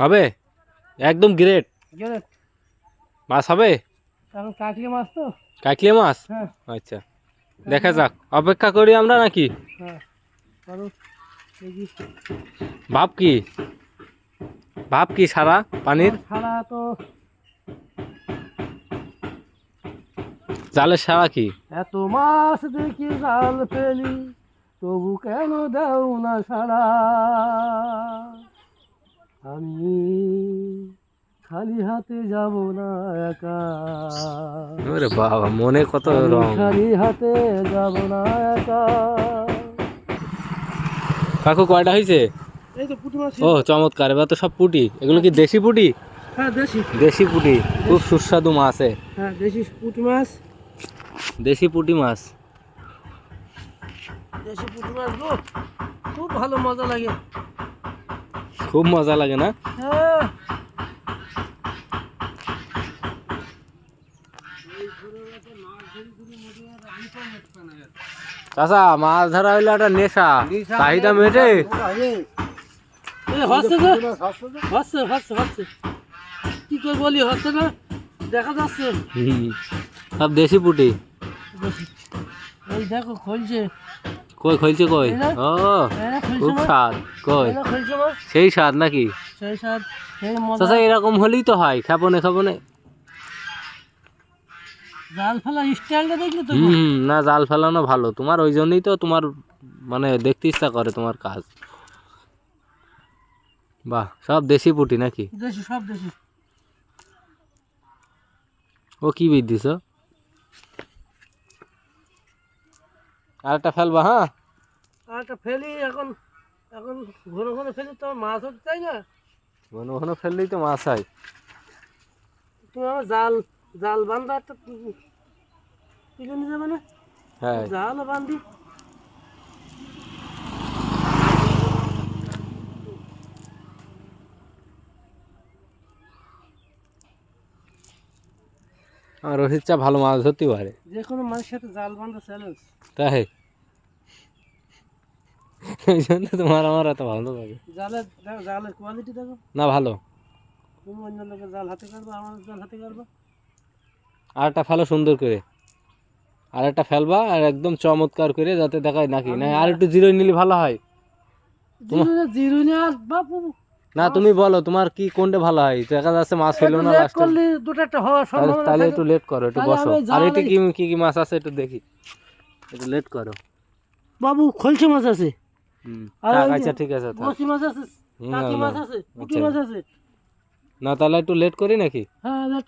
হবে? একদম গ্রেট মাছ হবে? কাকলি মাছ তো। কাকলে মাছ? হ্যাঁ। আচ্ছা। দেখা যাক। অপেক্ষা করি আমরা নাকি? হ্যাঁ। ভাব কি? ভাব কি সারা পানির? ছাড়া তো। জালের সারা কি? এত মাছ দেখি জাল ফেলি তবু কেন দাও না সারা? আমি খালি হাতে যাব না একা। ওরে বাবা মনে কত রং। খালি হাতে যাব না একা। কাকু কয়টা হয়েছে এই তো পুঁটি মাছ। ও চমৎকার। এবার তো সব পুটি। এগুলো কি দেশি পুটি? হ্যাঁ দেশি। দেশি পুটি। খুব সুস্বাদু মাছ হ্যাঁ দেশি পুঁটি মাছ। দেশি পুটি মাছ। দেশি পুঁটি মাছ খুব ভালো মজা লাগে। খুব মজা লাগে না? চাচা মাছ ধরা হইলে একটা নেশা। চাহিদা মেটে। কি করে বলি হচ্ছে না দেখা যাচ্ছে। সব দেশি পুটি। এই দেখো খলছে। কই খলছে কই? ও খুব স্বাদ কই? সেই স্বাদ নাকি? চাচা এরকম হলেই তো হয় খাবনে খাবনে। হুম না জাল ফেলানো ভালো। তোমার ওই জন্যই তো তোমার মানে দেখতে ইচ্ছা করে তোমার কাজ। বাহ সব দেশি পুটি নাকি? দেশি সব দেশি। ও কি দিছ আরেকটা ফেলবা হ্যাঁ? আরেকটা ফেলি এখন এখন ঘন ঘন ফেলি তো মাছ হতে চাই না। ঘন ঘন ফেললেই তো মাছ হয়। তুমি আমার জাল জাল বান্ধা একটা কিনে নিয়ে যাবে না? হ্যাঁ। জাল বান্ধি। রোহিত চা ভালো মাছ ধরতে পারে। যে কোনো মানুষের সাথে জাল বান্ধা চ্যালেঞ্জ তাই? এই জন্য তোমার আমার এত ভালো লাগে। জালের জালের কোয়ালিটি দেখো। না ভালো। তুমি অন্য লোকের জাল হাতে কাটবো আমার জাল হাতে কাটবো। আরেকটা ফেলো সুন্দর করে। আর একটা ফেলবা আর একদম চমৎকার করে যাতে দেখায় নাকি। না আর একটু জিরো নিলে ভালো হয়। জিরুনে জিরুনে আর বাপু। না তুমি বলো তোমার কি কোনটা ভালো হয়? দেখা যাচ্ছে মাছ ফেলো না লাস্ট করলে দুটো একটা হওয়ার সম্ভাবনা তাহলে একটু লেট করো একটু বসো। আর একটু কি কি কি মাছ আছে একটু দেখি। একটু লেট করো। বাবু খলছে মাছ আছে। হুম। আচ্ছা ঠিক আছে। বসি মাছ আছে না, মাছ আছে পুঁটি আচ্ছা। মাছ আছে। না তাহলে একটু লেট করি নাকি? হ্যাঁ লেট